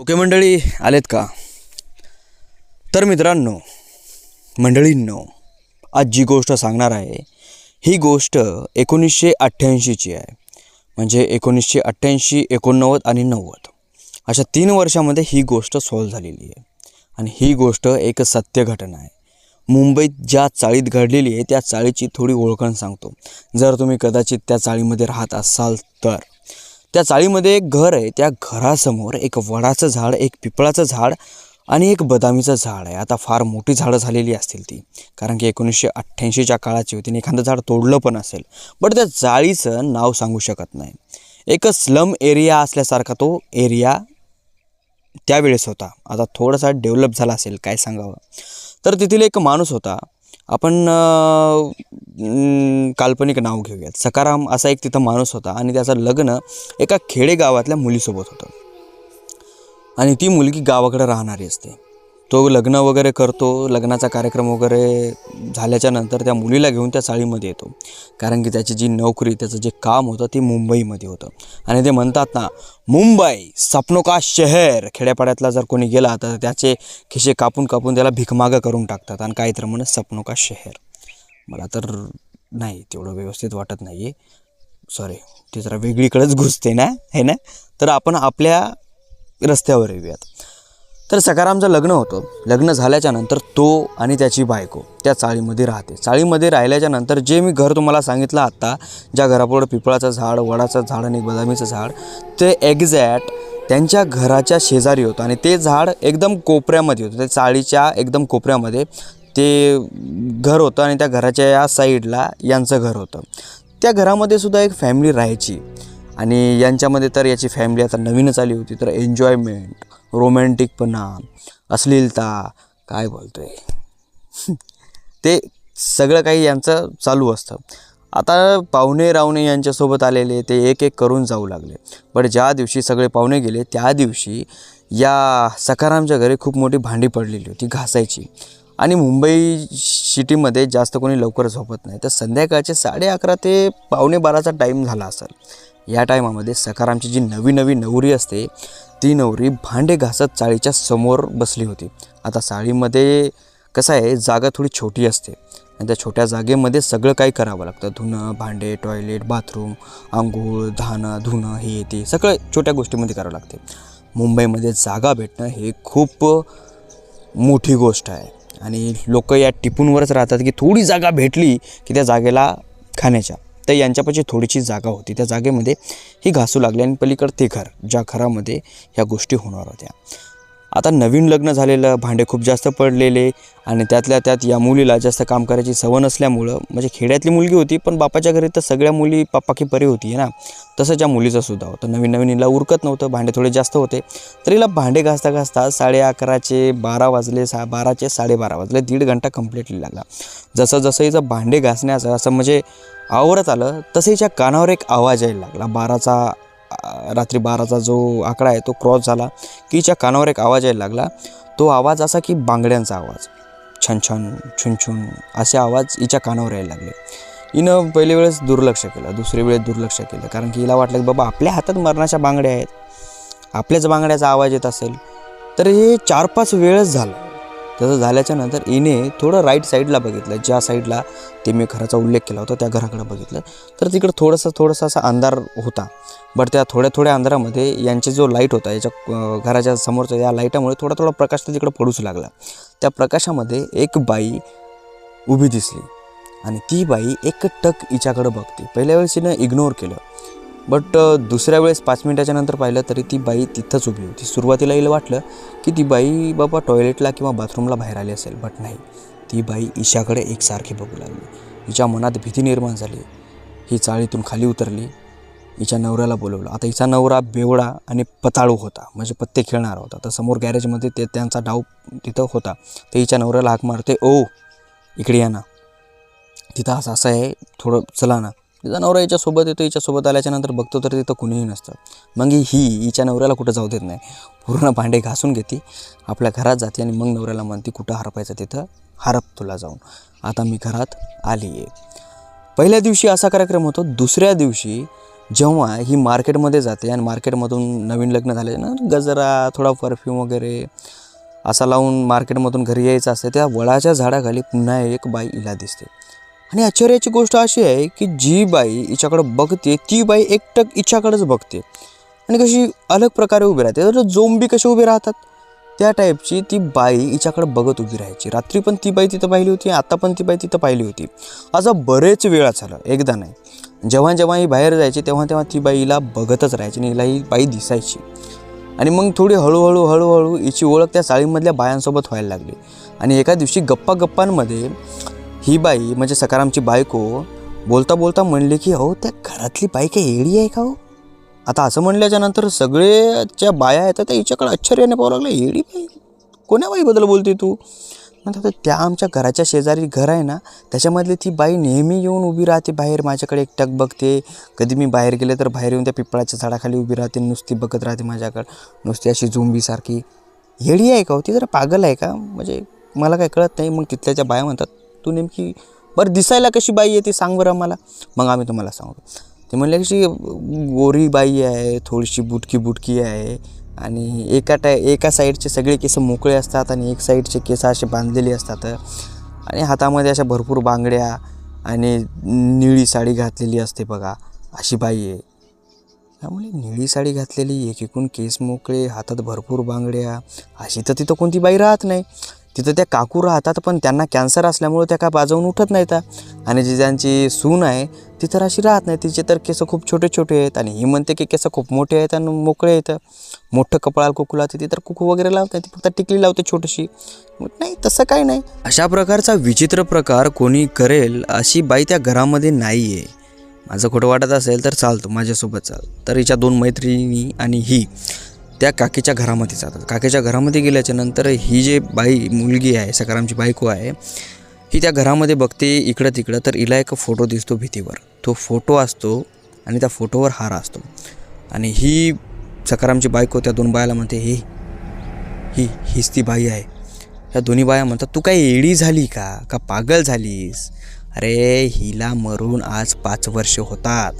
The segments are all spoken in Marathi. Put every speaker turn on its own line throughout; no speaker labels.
ओके मंडळी आलेत का? तर मित्रांनो मंडळींनो आज जी गोष्ट सांगणार आहे ही गोष्ट एकोणीसशे अठ्ठ्याऐंशीची आहे. म्हणजे एकोणीसशे अठ्ठ्याऐंशी एकोणनव्वद आणि नव्वद. अशा तीन वर्षामध्ये ही गोष्ट सॉल्व झालेली आहे. आणि ही गोष्ट एक सत्य घटना आहे. मुंबईत ज्या चाळीत घडलेली आहे त्या चाळीची थोडी ओळखण सांगतो. जर तुम्ही कदाचित त्या चाळीमध्ये राहत असाल तर. त्या चाळीमध्ये एक घर आहे. त्या घरासमोर एक वडाचं झाड एक पिपळाचं झाड आणि एक बदामीचं झाड आहे. आता फार मोठी झाडं झालेली असतील ती. कारण की एकोणीसशे अठ्ठ्याऐंशीच्या काळाची होती आणि एखादं झाड तोडलं पण असेल. बट त्या चाळीचं नाव सांगू शकत नाही. एक स्लम एरिया असल्यासारखा तो एरिया त्यावेळेस होता. आता थोडासा डेव्हलप झाला असेल काय सांगावं. तर तेथील एक माणूस होता. आपण काल्पनिक नाव घेऊयात. सकाराम असा एक तिथं माणूस होता आणि त्याचं लग्न एका खेडेगावातल्या मुलीसोबत होतं. आणि ती मुलगी गावाकडे राहणारी असते. तो लग्न वगैरे करतो लग्नाचा कार्यक्रम वगैरे झाल्याच्यानंतर त्या मुलीला घेऊन त्या चाळीमध्ये येतो. कारण की त्याची जी नोकरी त्याचं जे काम होतं ते मुंबईमध्ये होतं. आणि ते म्हणतात ना मुंबई सपनो का शहर. खेड्यापाड्यातला जर कोणी गेला तर त्याचे खिशे कापून कापून त्याला भिकमागं करून टाकतात. आणि काही तर म्हणत सपनो का शहर. मला तर नाही तेवढं व्यवस्थित वाटत नाही आहे सॉरी ते जरा वेगळीकडेच घुसते ना हे ना? तर आपण आपल्या रस्त्यावर येऊयात. तर सकारामचं लग्न होतं. लग्न झाल्याच्यानंतर तो आणि त्याची बायको त्या चाळीमध्ये राहते. चाळीमध्ये राहिल्याच्या नंतर जे मी घर तुम्हाला सांगितलं आत्ता ज्या घरापुढं पिपळाचं झाड वडाचं झाड आणि बदामीचं झाड ते एक्झॅक्ट त्यांच्या घराच्या शेजारी होतं. आणि ते झाड एकदम कोपऱ्यामध्ये होतं. त्या चाळीच्या एकदम कोपऱ्यामध्ये ते घर होतं आणि त्या घराच्या या साईडला यांचं घर होतं. त्या घरामध्ये सुद्धा एक फॅमिली राहायची. आणि यांच्यामध्ये तर याची फॅमिली आता नवीनच आली होती तर एन्जॉयमेंट रोमॅन्टिकपणा अश्लीलता काय बोलतो आहे ते सगळं काही यांचं चालू असतं. आता पाहुणे रावणे यांच्यासोबत आलेले ते एक एक करून जाऊ लागले. पण ज्या दिवशी सगळे पाहुणे गेले त्या दिवशी या सकारामच्या घरी खूप मोठी भांडी पडलेली होती घासायची. आणि मुंबई सिटीमध्ये जास्त कोणी लवकर झोपत नाही. तर संध्याकाळचे साडे अकरा ते पावणे बाराचा टाईम झाला असेल. या टायमामध्ये सकारामची जी नवी नवी नवरी असते ती नवरी भांडे घासत चाळीच्या समोर बसली होती. आता चाळीमध्ये कसं आहे जागा थोडी छोटी असते. आणि त्या छोट्या जागेमध्ये सगळं काही करावं लागतं. धुणं भांडे टॉयलेट बाथरूम आंघोळ धाणं धुणं हे ते सगळं छोट्या गोष्टीमध्ये करावं लागते. मुंबईमध्ये जागा भेटणं हे खूप मोठी गोष्ट आहे. आणि लोक या टिपूनवरच राहतात की थोडी जागा भेटली की त्या जागेला खाण्याच्या. तर यांच्यापाशी थोडीशी जागा होती. त्या जागेमध्ये ही घासू लागली आणि पलीकडे ते घर ज्या घरामध्ये ह्या गोष्टी होणार होत्या. आता नवीन लग्न झालेलं भांडे खूप जास्त पडलेले आणि त्यातल्या त्यात या मुलीला जास्त काम करायची सवय नसल्यामुळं म्हणजे खेड्यातली मुलगी होती पण बापाच्या घरी तर सगळ्या मुली पापा की परी होती आहे ना? तसंच या मुलीचं सुद्धा होतं. नवीन नवीन हिला उरकत नव्हतं भांडे थोडे जास्त होते. तर हिला भांडे घासता घासता साडे अकराचे बारा वाजले सा बाराचे साडेबारा वाजले दीड घंटा कम्प्लिटली लागला. जसं जसं हिचं भांडे घासण्याचं असं म्हणजे आवरत आलं तसं हिच्या कानावर एक आवाज यायला लागला. बाराचा रात्री बाराचा जो आकडा आहे तो क्रॉस झाला. की हिच्या कानावर एक आवाज यायला लागला. तो आवाज असा की बांगड्यांचा आवाज. छन छन छुन छुन असे आवाज हिच्या कानावर यायला लागले. हिनं पहिल्या वेळेस दुर्लक्ष केलं दुसरी वेळेस दुर्लक्ष केलं. कारण की हिला वाटलं की बाबा आपल्या हातात मरणाच्या बांगड्या आहेत. आपल्याच बांगड्याचा आवाज येत असेल. तर हे चार पाच वेळच झालं. तसं झाल्याच्यानंतर इने थोडं राईट साईडला बघितलं. ज्या साईडला ते मी घराचा उल्लेख केला होता त्या घराकडे बघितलं. तर तिकडं थोडंसं थोडंसं असा अंधार होता. बट त्या थोड्या थोड्या अंधारामध्ये यांचे जो लाइट होता याच्या घराच्या समोरच्या या लाईटामुळे थोडा थोडा प्रकाश तर तिकडं पडूच लागला. त्या प्रकाशामध्ये एक बाई उभी दिसली. आणि ती बाई एक टक हिच्याकडं बघते. पहिल्या वेळेस हिनं इग्नोर केलं. बट दुसऱ्या वेळेस पाच मिनटाच्या नंतर पाहिलं तरी ती बाई तिथंच उभी होती. सुरुवातीला हिला वाटलं की ती बाई बाबा टॉयलेटला किंवा बाथरूमला बाहेर आली असेल बट नाही. ती बाई ईशाकडे एकसारखी बघू लागली. हिच्या मनात भीती निर्माण झाली. ही चाळीतून खाली उतरली. हिच्या नवऱ्याला बोलवलं. आता हिचा नवरा बेवडा आणि पताळू होता. म्हणजे पत्ते खेळणारा होता. तर समोर गॅरेजमध्ये ते त्यांचा डाव तिथं होता. ते हिच्या नवऱ्याला हाक मारते ओ इकडे या ना. तिथं असं असं आहे. थोडं चला ना. तिचा नवरा याच्यासोबत येतो याच्यासोबत आल्याच्यानंतर बघतो तर तिथं कुणीही नसतं. मग ही हिच्या नवऱ्याला कुठं जाऊ देत नाही. पूर्ण भांडे घासून घेते आपल्या घरात जाते आणि मग नवऱ्याला म्हणते कुठं हरपायचं तिथं? हरप तुला जाऊन. आता मी घरात आली आहे पहिल्या दिवशी असा कार्यक्रम होतो दुसऱ्या दिवशी जेव्हा ही मार्केटमध्ये जाते आणि मार्केटमधून नवीन लग्न झाले ना गजरा थोडा परफ्यूम वगैरे असा लावून मार्केटमधून घरी यायचं असतं त्या वळाच्या झाडाखाली पुन्हा एक बाई इला दिसते. आणि आश्चर्याची गोष्ट अशी आहे की जी बाई हिच्याकडं बघते ती बाई एकटक हिच्याकडंच बघते. आणि कशी अलग प्रकारे उभी राहते. तर जोंबी कशी उभी राहतात? त्या टाईपची ती बाई हिच्याकडे बघत उभी राहायची. रात्री पण ती बाई तिथं पाहिली होती आता पण ती बाई तिथं पाहिली होती. असं बरेच वेळा झालं एकदा नाही. जेव्हा जेव्हा ही बाहेर जायची तेव्हा तेव्हा ती बाईला बघतच राहायची आणि हिला ही बाई दिसायची. आणि मग थोडी हळूहळू हळूहळू हिची ओळख त्या चाळीमधल्या बायांसोबत व्हायला लागली. आणि एका दिवशी गप्पा गप्पांमध्ये ही बाई म्हणजे सकारामची बायको बोलता बोलता म्हणली की अहो त्या घरातली बाई काही येडी आहे का हो? आता असं म्हणल्याच्या नंतर सगळे ज्या बाया येतात त्या हिच्याकडे आश्चर्याने पाहू लागल्या एडी बाई कोण्या बाईबद्दल बोलते तू? म्हणतात त्या आमच्या घराच्या शेजारी घर आहे ना त्याच्यामधली ती बाई नेहमी येऊन उभी राहते बाहेर माझ्याकडे एकटक बघते. कधी मी बाहेर गेले तर बाहेर येऊन त्या पिपळाच्या झाडाखाली उभी राहते नुसती बघत राहते माझ्याकडे नुसती अशी झोंबीसारखी. येडी आहे का हो? ती जरा पागल आहे का? म्हणजे मला काय कळत नाही. मग तिथल्याच्या बाया म्हणतात तू नेमकी बरं दिसायला कशी बाई आहे ती सांग बरं मला मग आम्ही तुम्हाला सांगतो ते म्हणले कशी गोरी बाई आहे थोडीशी बुटकी बुटकी आहे आणि एका टाय एका साईडचे सगळे केस मोकळे असतात आणि एक साईडचे केस असे बांधलेले असतात आणि हातामध्ये अशा भरपूर बांगड्या आणि निळी साडी घातलेली असते बघा. अशी बाई आहे. त्यामुळे निळी साडी घातलेली एक एकूण केस मोकळे हातात भरपूर बांगड्या. अशी तर तिथं कोणती बाई राहत नाही. तिथं त्या काकू राहतात पण त्यांना कॅन्सर असल्यामुळे त्या काय बाजवून उठत नाहीत. आणि जी ज्यांची सून आहे ती तर अशी राहत नाही. तिचे तर केस खूप छोटे छोटे आहेत आणि ही म्हणते की केस खूप मोठे आहेत आणि मोकळे आहेत. मोठं कपाळाला कुकू लावते ती तर कुकू वगैरे लावते ती फक्त टिकली लावते छोटीशी. नाही तसं काही नाही. अशा प्रकारचा विचित्र प्रकार कोणी करेल अशी बाई त्या घरामध्ये नाही आहे माझं खोटं वाटत असेल तर चालतो माझ्यासोबत चाल. तर हिच्या दोन मैत्रिणी आणि ही. त्या काकीच्या घरामध्ये जातात. काकीच्या घरामध्ये गेल्याच्यानंतर ही जे बाई मुलगी आहे सकारामची बायको आहे ही त्या घरामध्ये बघते इकडं तिकडं तर हिला एक फोटो दिसतो भीतीवर. तो फोटो असतो आणि त्या फोटोवर हार असतो. आणि ही सकारामची बायको त्या दोन बायाला म्हणते ही ही हीच ती बाई आहे. त्या दोन्ही बाया म्हणतात तू काय एडी झाली का? का पागल झालीस? अरे हिला मरून आज पाच वर्ष होतात.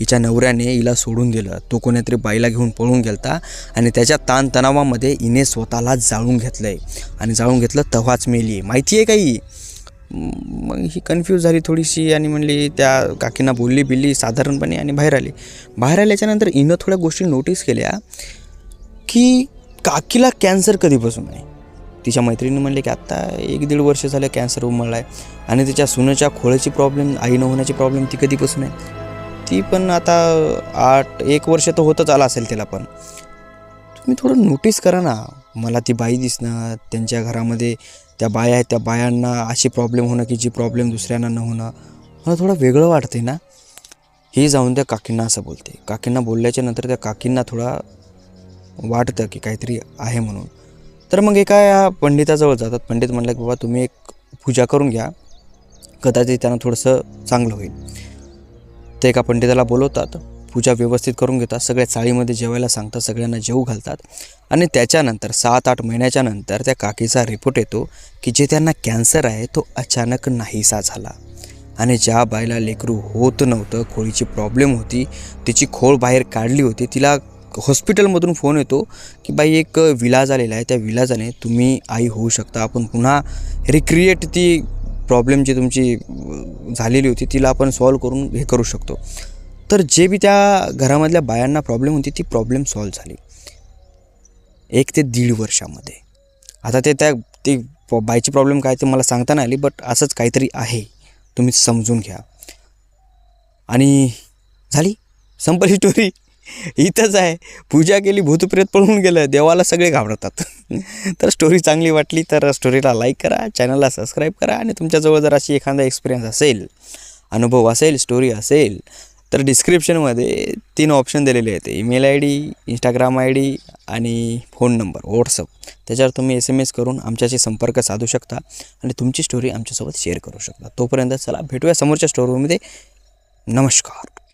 हिच्या नवऱ्याने हिला सोडून दिलं. तो कोणीतरी बाईला घेऊन पळून गेलता आणि त्याच्या ताणतणावामध्ये हिने स्वतःला जाळून घेतलं आहे आणि जाळून घेतलं तेव्हाच मेली. माहिती आहे काही मग ही कन्फ्यूज झाली थोडीशी आणि म्हणली त्या काकींना बोलली बिल्ली साधारणपणे आणि बाहेर आली. बाहेर आल्याच्यानंतर हिनं थोड्या गोष्टी नोटीस केल्या की काकीला कॅन्सर कधीपासून आहे? तिच्या मैत्रिणी म्हणले की आत्ता एक दीड वर्ष झालं कॅन्सर उमळला आहे आणि तिच्या सुनेच्या खोळ्याची प्रॉब्लेम आई न होण्याची प्रॉब्लेम ती कधीपासून आहे? ती पण आता आठ एक वर्ष तर होतच आला असेल तिला पण. तुम्ही थोडं नोटीस करा ना. मला ती बाई दिसणं त्यांच्या घरामध्ये त्या बाया आहेत त्या बायांना अशी प्रॉब्लेम होणं की जी प्रॉब्लेम दुसऱ्यांना न होणं मला थोडं वेगळं वाटते ना. हे जाऊन त्या काकींना असं बोलते. काकींना बोलल्याच्या नंतर त्या काकींना थोडा वाटतं की काहीतरी आहे म्हणून. तर मग एका या पंडिताजवळ जातात. पंडित म्हणलं की बाबा तुम्ही एक पूजा करून घ्या. कदाचित त्यांना थोडंसं चांगलं होईल. ते एका पंडिताला बोलवतात. पूजा व्यवस्थित करून घेतात. सगळ्या चाळीमध्ये जेवायला सांगतात. सगळ्यांना जेवू घालतात. आणि त्याच्यानंतर सात आठ महिन्याच्या नंतर त्या काकीचा रिपोर्ट येतो की जे त्यांना कॅन्सर आहे तो अचानक नाहीसा झाला. आणि ज्या बाईला लेकरू होत नव्हतं खोळीची प्रॉब्लेम होती तिची खोळ बाहेर काढली होती तिला हॉस्पिटलमधून फोन येतो की बाई एक विलाज आलेला आहे. त्या विलाजाने तुम्ही आई होऊ शकता. आपण पुन्हा रिक्रिएट ती प्रॉब्लेम जी तुमची झालेली होती तिला आपण सॉल्व करून हे करू शकतो. तर जे बी त्या घरामधल्या बायांना प्रॉब्लेम होती ती प्रॉब्लेम सॉल्व झाली. एक ते दीड वर्षामध्ये. आता ते त्या ती बायची प्रॉब्लेम काय ते मला सांगता नाही आली बट असंच काहीतरी आहे. तुम्ही समजून घ्या. आणि झाली? संपली स्टोरी इथंच आहे. पूजा केली भूतप्रेत पळून गेलं देवाला सगळे घाबरतात. तर स्टोरी चांगली वाटली तर स्टोरीला लाईक करा चॅनलला सबस्क्राईब करा आणि तुमच्याजवळ जर अशी एखादा एक्सपिरियन्स असेल अनुभव असेल स्टोरी असेल तर डिस्क्रिप्शनमध्ये तीन ऑप्शन दिलेले आहेत. Email I D Instagram I D आणि फोन नंबर व्हॉट्सअप त्याच्यावर तुम्ही एस एम एस करून आमच्याशी संपर्क साधू शकता आणि तुमची स्टोरी आमच्यासोबत शेअर करू शकता. तोपर्यंत चला भेटूया समोरच्या स्टोरीमध्ये नमस्कार.